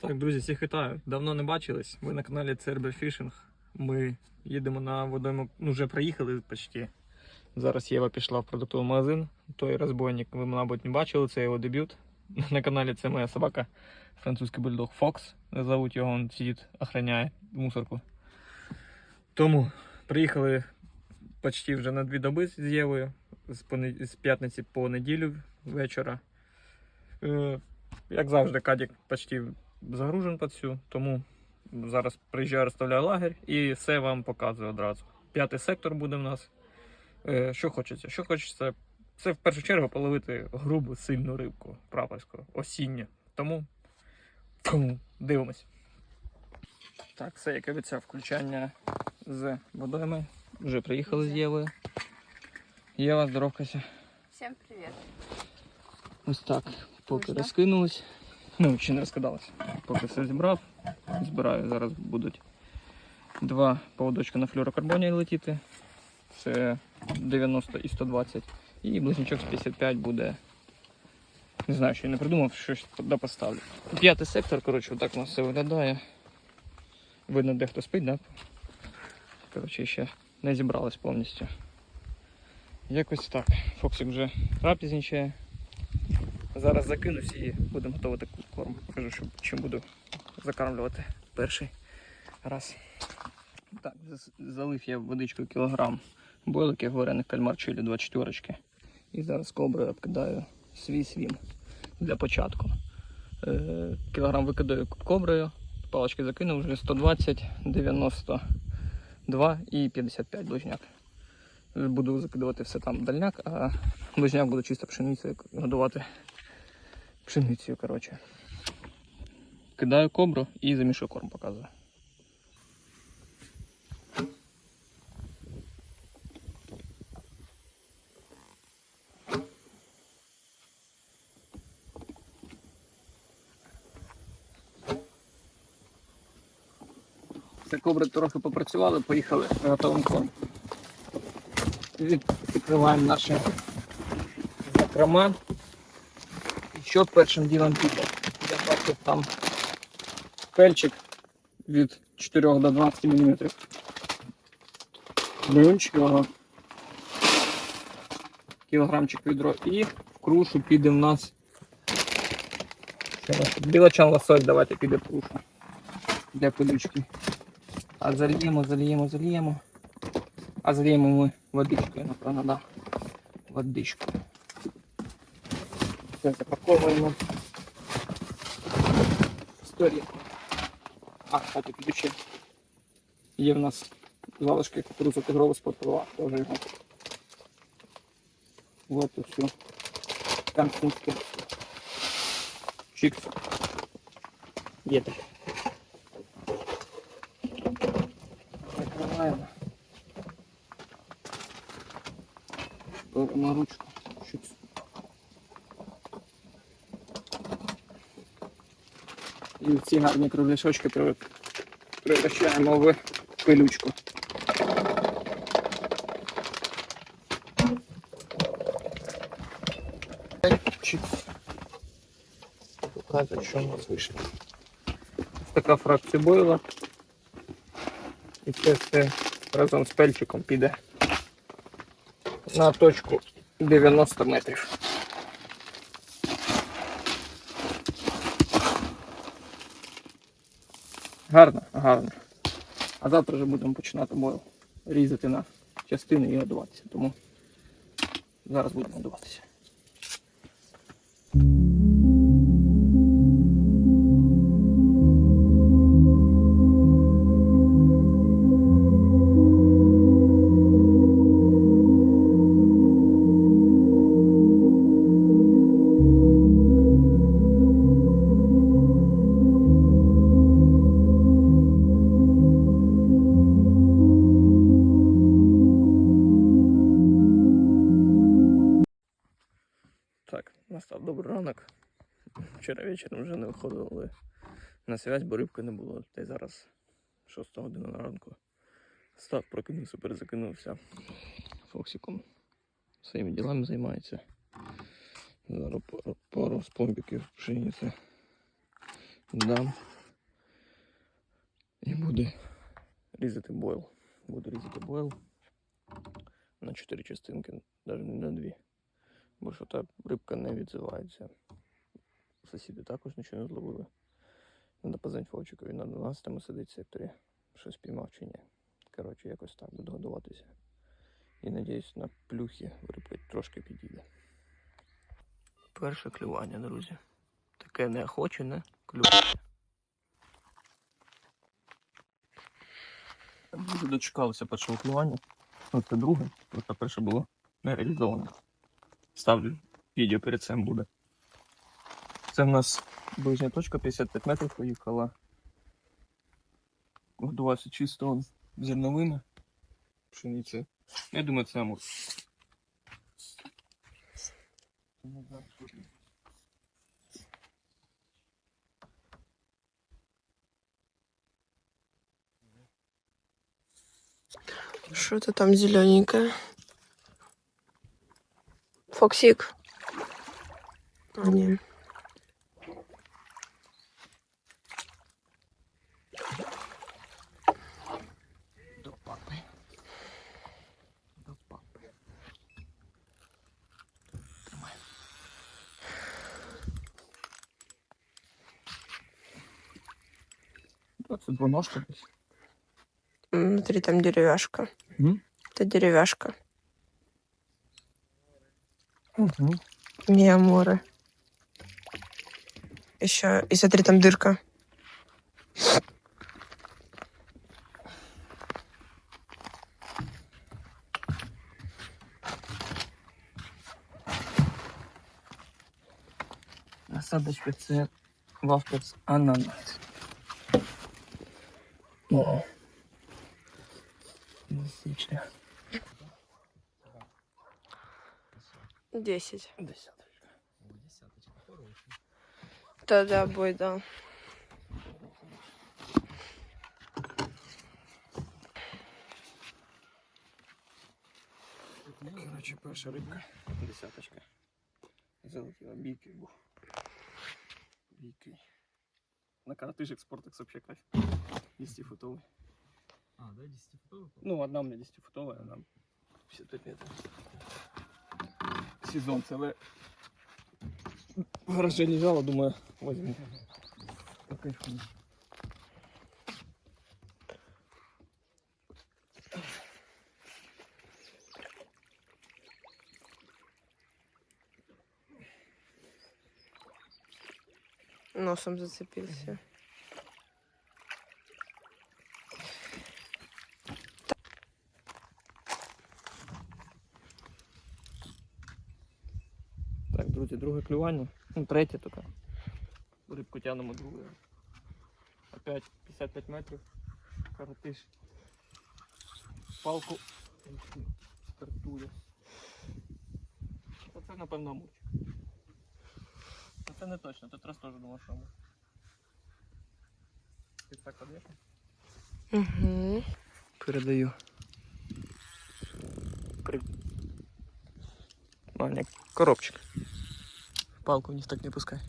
Так, друзі, всіх вітаю. Давно не бачились. Ви на каналі Fishing. Ми їдемо на водойму, ну вже приїхали почти. Зараз Єва пішла в продуктовий магазин. Той розбойник, ви, мабуть, не бачили, це його дебют. На каналі це моя собака, французький бульдог Фокс. Зовуть його, він сидить, охороняє мусорку. Тому приїхали почти вже на дві доби з Євою, з, понед... з п'ятниці по неділю вечора. Е, як завжди, кадік почти загружен під всю, тому зараз приїжджаю, розставляю лагерь і все вам показую одразу. П'ятий сектор буде в нас. Е, Що хочеться? Що хочеться? Це в першу чергу половити грубу, сильну рибку прапорську, осінню. Тому, дивимось. Так, все, як обіцяв, включання з водойми. Вже приїхали з Євою. Єва, здоровкайся. Всем привет. Ось так, поки розкинулись. Ну, ще не розкидалось. Поки все зібрав. Збираю. Зараз будуть два поводочка на флюорокарбоні летіти. Це 90 і 120. І близнячок з 55 буде. Не знаю, ще не придумав, щось поставлю. П'ятий сектор, коротше, отак у нас все виглядає. Видно, де хто спить, да? Коротше, ще не зібралось повністю. Якось так. Фоксик вже трапезничає. Зараз закинусь і будемо готувати корм. Покажу, що, чим буду закармлювати перший раз. Так, залив я водичкою кілограм бойликів варених кальмар чилі 24 І зараз коброю обкидаю свій свім для початку. Е, кілограм викидаю коброю, палички закинув вже 120, 92 і 55 ближняк. Буду закидувати все там дальняк, а ближняк буду чисто пшеницею годувати пшеницею, коротше. Кидаю кобру і замішую корм показую. Це кобри трохи попрацювали, поїхали готовим корм. Відкриваємо наші закрома. Що першим ділом піде? Я бачив там пельчик від 4 до 12 мм. Блюнчик його. Кілограмчик відро. І в крушу піде в нас. Білочан лосось, давайте піде в крушу. Для пилючки. А зальємо, зальємо, зальємо. А зальємо ми водичкою, напевно, да. Водичкою. Все, запаковуємо. Історія. А, кстати, тут ще є в нас залишки кукурудзу тигрового спортова, теж його. Вот і все. Там сумки. Чикс. Є таке. Закриваємо. Беремо ручку. Чикс. І ці гарні кругляшочки превращаємо в пилючку. Показує, що у нас вийшло. Ось така фракція бойла. І це все разом з пельчиком піде на точку 90 метрів. Гарно, гарно. А завтра вже будемо починати бойл. Різати на частини і годуватися. Тому зараз будемо годуватися. Вже не виходили на связь, бо рибки не було. Та й зараз 6 година на ранку. Став, прокинувся, перезакинувся Фоксиком. Своїми ділами займається. Зараз пару, помпіків пшениці. Дам. І буде різати бойл. Буду різати бойл на 4 частинки, навіть не на 2. Бо що та рибка не відзивається. Сусіди також нічого не зловили. Надо позвонити він на 12 сидить в секторі. Щось піймав чи ні. Коротше, якось так буду годуватися. І надіюсь, на плюхи рибка трошки підійде. Перше клювання, друзі. Таке неохочене клювання. Дуже дочекалися першого клювання. Ну, це друге, просто перше було не реалізоване. Ставлю відео перед цим буде. Це в нас ближня точка 55 метрів поїхала. Годуватися чисто зерновими. Пшениці. Я думаю, це амур. Что-то там зелененькое. Фоксик. А, не. Двоножка десь. Внутри там деревяшка. М? Это деревяшка. Угу. Миаморы. Еще. И смотри, там дырка. Насадочка це вафтерс ананас. О. Насичне. Десять. Десяточка. Да, да, бой, да. Короче, перша рибка. Десяточка. Залетіла бійкий був. Бійкий. На каратижик спортекс вообще кайф. 10 футовий. А, да, 10 футовый? Ну, одна у меня 10 футовая, одна 55 метров. Сезон целый. В гараже не взяла, думаю, возьму. Покайфую. Носом зацепился. Так, друзі, друге клювання. Ну, третє таке. Рибку тянемо друге. Опять 55 метрів. Каратиш. Палку. Стартує. Оце, напевно, мурчик. Це не точно, тут раз теж думав, що мур. Ти так подвішав? Угу. Передаю. При... Маленький коробчик. Палку вниз так не пускай.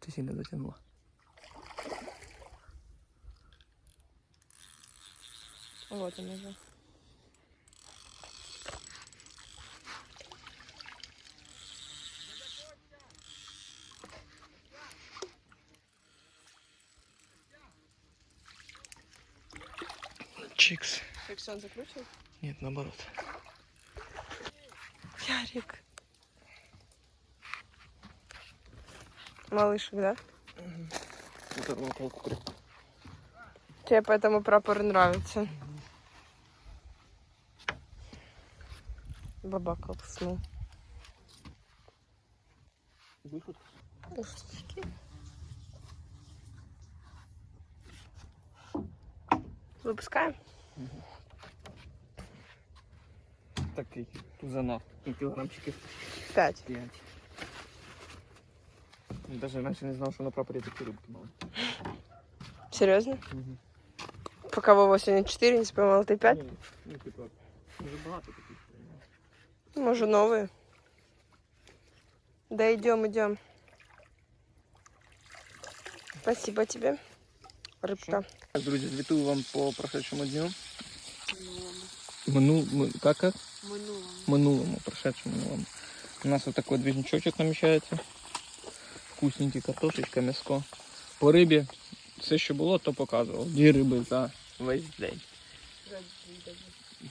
Ты сильно затянула. Вот он уже. Чикс. Фиксон закрутил? Нет, наоборот. Ярик. Малышек, да? Угу. Вот одну толку крюк. Тебе поэтому прапор нравится. Угу. Бабак уснул. Выход. Ушечки. Выпускаем? Такий тузанов. Ну, Кілограмчиків Пять. 5. Даже раньше не знал, что на прапоре такі рибки мали. Серьезно? Пока Вова сегодня 4 не споймал, ты 5? Ні, Ну, типа, дуже багато таких. Может, новые? Да идем, идем. Спасибо тебе. Рыбка. Так, друзі, звітую вам по прошедшому дню. Мину... ми- Как, как? Минулому, прошедшему минулому. У нас вот такой движничочок намічається. Вкусненький картошечка, м'яско. По рибі все, що було, то показував. Дві риби за весь день.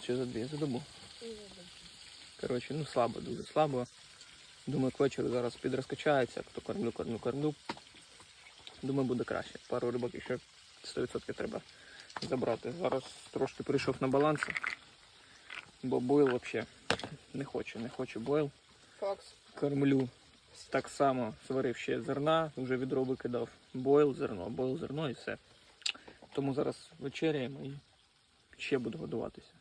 Чи за дві? За добу. Коротше, ну слабо, дуже слабо. Думаю, к вечору зараз підрозкачається, хто кормлю, кормлю, кормлю. Думаю, буде краще. Пару рибок ще 100% треба забрати. Зараз трошки прийшов на баланс, бо бойл взагалі не хочу, не хочу бойл. Фокс. Кормлю так само, сварив ще зерна, вже відро викидав. Бойл зерно, бойл зерно і все. Тому зараз вечеряємо і ще буду годуватися.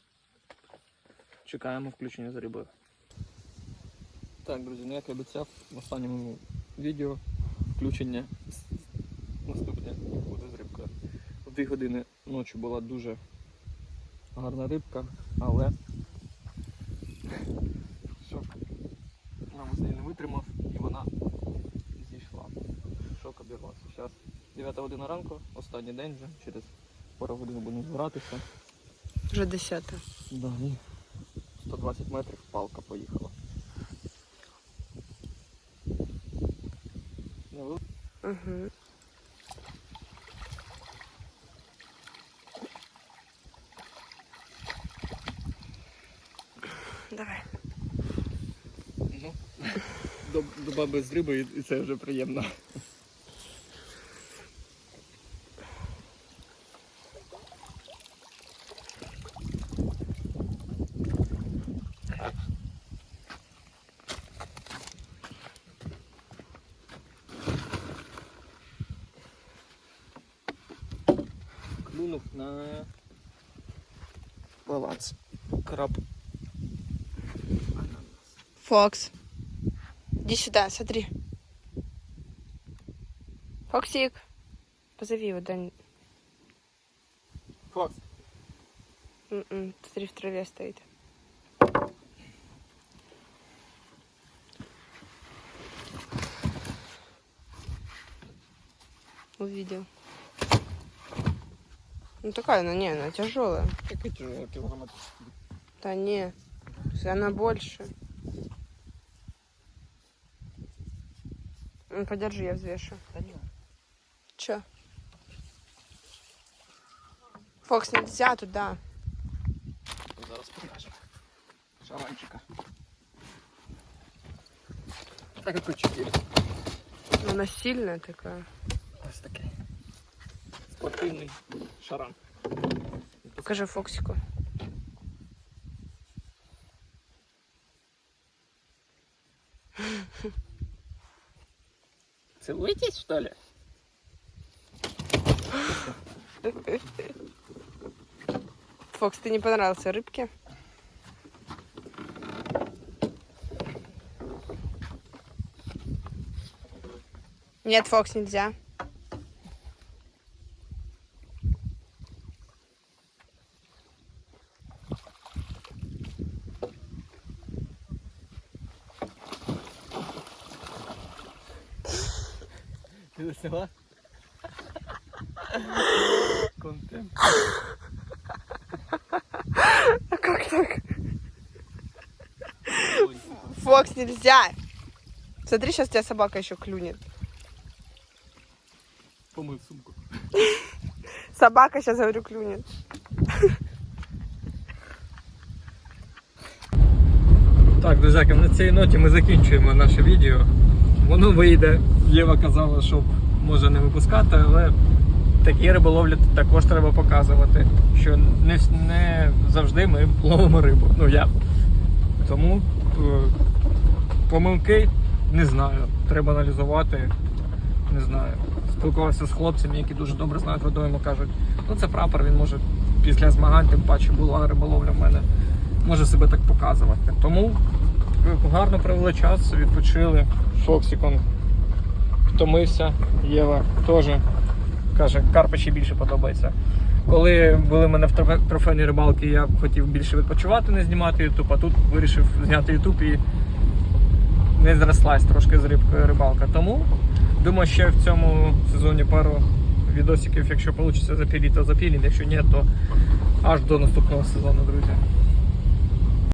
Чекаємо включення з рибою. Так, друзі, ну як і обіцяв в останньому відео включення наступне буде з рибкою. В 2 години ночі була дуже гарна рибка, але шок на вузлі не витримав і вона зійшла. Шок обірвався. Зараз 9 година ранку, останній день вже, через пару годин будемо збиратися. Уже десята. Да, і 120 метрів палка поїхала. Угу. Давай. Ну, до, до баби з риби і це вже приємно. Клюнув на баланс. Краб. Фокс. Иди сюда, смотри. Фоксик. Позови его, Дань. Фокс. М-м, Смотри, в траве стоит. Увидел. Ну такая она, не, она тяжелая. Який тяжелий кілограм? Да не, она больше. Подержи, я взвешу. Чё? Фокс, нельзя туда. Зараз покажемо. Шаранчика. Так як 4. Ну, Она сильная такая. Ось такий. Спортивний шаран. Покажи Фоксику. Целуетесь, что ли? Фокс, ты не понравился рыбке? Нет, Фокс, нельзя. Ты засняла? Контент. А как так? Фокс, нельзя. Смотри, сейчас тебя собака еще клюнет. Помив сумку. Собака сейчас, говорю, клюнет. Так, друзяки, на цій ноті ми закінчуємо наше відео. Воно вийде. Єва казала, що може не випускати, але такі риболовлі також треба показувати. Що не, не завжди ми ловимо рибу. Ну я. Тому е, помилки не знаю. Треба аналізувати. Не знаю. Спілкувався з хлопцями, які дуже добре знають водойму, кажуть, ну це прапор, він може після змагань, тим паче була риболовля в мене, може себе так показувати. Тому гарно провели час, відпочили. Фоксікон втомився, Єва теж каже, Карпачі більше подобається. Коли були в мене в трофе- трофейній рибалки, я хотів більше відпочивати, не знімати Ютуб, а тут вирішив зняти Ютуб і не зрослась трошки з рибкою рибалка. Тому думаю, ще в цьому сезоні пару відосиків, якщо вийде запілити, то запіліть, якщо ні, то аж до наступного сезону, друзі.